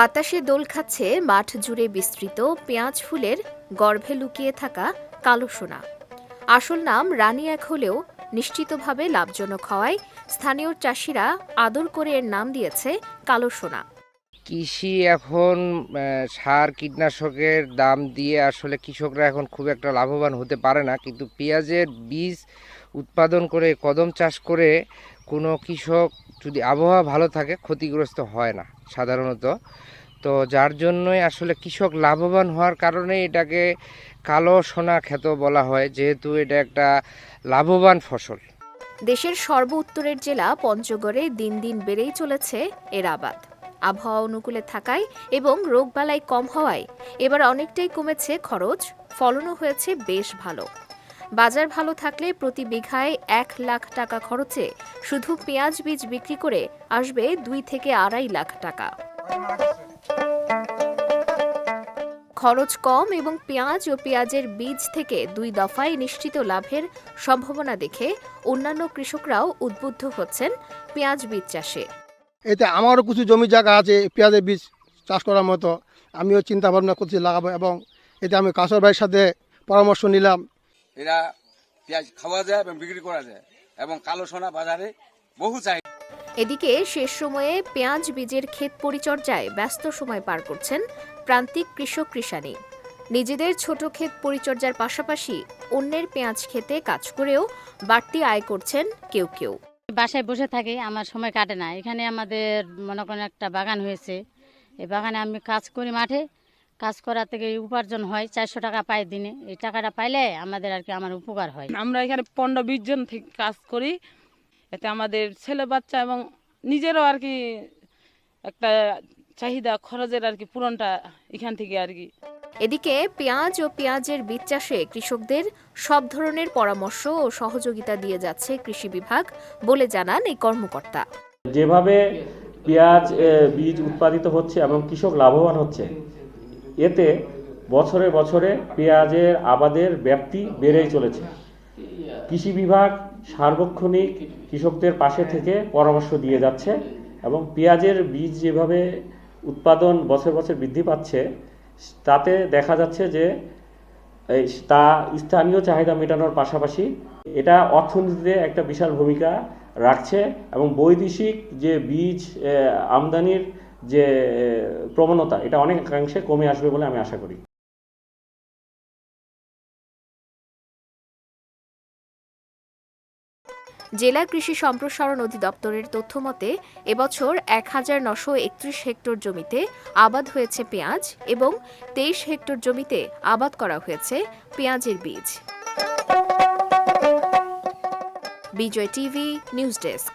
বাতাসে দোল খাচ্ছে, মাঠ জুড়ে বিস্তৃত, পেঁয়াজ ফুলের গর্ভে লুকিয়ে থাকা কালো সোনা। আসল নাম রানী এক হলেও নিশ্চিতভাবে লাভজনক হওয়ায় স্থানীয় চাষিরা আদর করে এর নাম দিয়েছে কালো সোনা। কৃষি এখন সার কীটনাশকের দাম দিয়ে আসলে কৃষকরা এখন খুব একটা লাভবান হতে পারে না। কিন্তু পেঁয়াজের বীজ উৎপাদন করে, কদম চাষ করে কোনো কৃষক যদি আবহাওয়া ভালো থাকে, ক্ষতিগ্রস্ত হয় না সাধারণত। তো যার জন্যই আসলে কৃষক লাভবান হওয়ার কারণে এটাকে কালো সোনা খ্যাত বলা হয়, যেহেতু এটা একটা লাভবান ফসল। দেশের সর্ব উত্তরের জেলা পঞ্চগড়ে দিন দিন বেড়েই চলেছে এর আবাদ। আবহাওয়া অনুকূলে থাকায় এবং রোগবালাই কম হওয়ায় এবার অনেকটাই কমেছে খরচ, ফলনও হয়েছে বেশ ভালো। বাজার ভালো থাকলে প্রতি বিঘায় এক লাখ টাকা খরচে শুধু পেঁয়াজ বীজ বিক্রি করে আসবে দুই থেকে আড়াই লাখ টাকা। খরচ কম এবং পেঁয়াজ ও পেঁয়াজের বীজ থেকে দুই দফায় নিশ্চিত লাভের সম্ভাবনা দেখে অন্যান্য কৃষকরাও উদ্বুদ্ধ হচ্ছেন পেঁয়াজ বীজ চাষে। এতে আমারও কিছু জমি জায়গা আছে পেঁয়াজের বীজ চাষ করার মতো। আমিও চিন্তা ভাবনা করছি লাগাবো এবং এতে আমি কাসর ভাইয়ের সাথে পরামর্শ নিলাম। এরা পেঁয়াজ খাওয়া যায় এবং বিক্রি করা যায় এবং কালো সোনা বাজারে বহু চাহিদা। এদিকে শেষ সময়ে পেঁয়াজ বীজের ক্ষেত পরিচর্যায় ব্যস্ত সময় পার করছেন প্রান্তিক কৃষক কৃষানি। নিজেদের ছোট ক্ষেত পরিচর্যার পাশাপাশি অন্যের পেঁয়াজ খেতে কাজ করেও বাড়তি আয় করছেন কেউ কেউ। বাসায় বসে থাকি, আমার সময় কাটে না। এখানে আমাদের মনে করেন একটা বাগান হয়েছে। এই বাগানে আমি কাজ করি মাঠে। কাজ করা থেকে উপার্জন হয়, চারশো টাকা পাই দিনে। এই টাকাটা পাইলে আমাদের আর কি আমার উপকার হয়। আমরা এখানে পনেরো বিশ জন থেকে কাজ করি। এতে আমাদের ছেলে বাচ্চা এবং নিজেরও আর কি একটা চাহিদা, খরচের আর কি পূরণটা এখান থেকে আর কি এদিকে পেঁয়াজ ও পেঁয়াজের বীজ চাষে কৃষকদের সব ধরনের পরামর্শ ও সহযোগিতা দিয়ে যাচ্ছে কৃষি বিভাগ বলে জানান এই কর্মকর্তা। যেভাবে পেঁয়াজ বীজ উৎপাদিত হচ্ছে এবং কৃষক লাভবান হচ্ছে, এতে বছরে বছরে পেঁয়াজের আবাদের ব্যাপ্তি বেড়েই চলেছে। কৃষি বিভাগ সার্বক্ষণিক কৃষকদের পাশে থেকে পরামর্শ দিয়ে যাচ্ছে এবং পেঁয়াজের বীজ যেভাবে উৎপাদন বছর বছর বৃদ্ধি পাচ্ছে তাতে দেখা যাচ্ছে যে তা স্থানীয় চাহিদা মেটানোর পাশাপাশি এটা অর্থনীতিতে একটা বিশাল ভূমিকা রাখছে এবং বৈদেশিক যে বীজ আমদানির যে প্রবণতা, এটা অনেকাংশে কমে আসবে বলে আমি আশা করি। জেলা কৃষি সম্প্রসারণ অধিদপ্তরের তথ্য মতে, এবছর এক হাজার নশো একত্রিশ হেক্টর জমিতে আবাদ হয়েছে পেঁয়াজ এবং তেইশ হেক্টর জমিতে আবাদ করা হয়েছে পেঁয়াজের বীজ। Bijoy TV, news desk.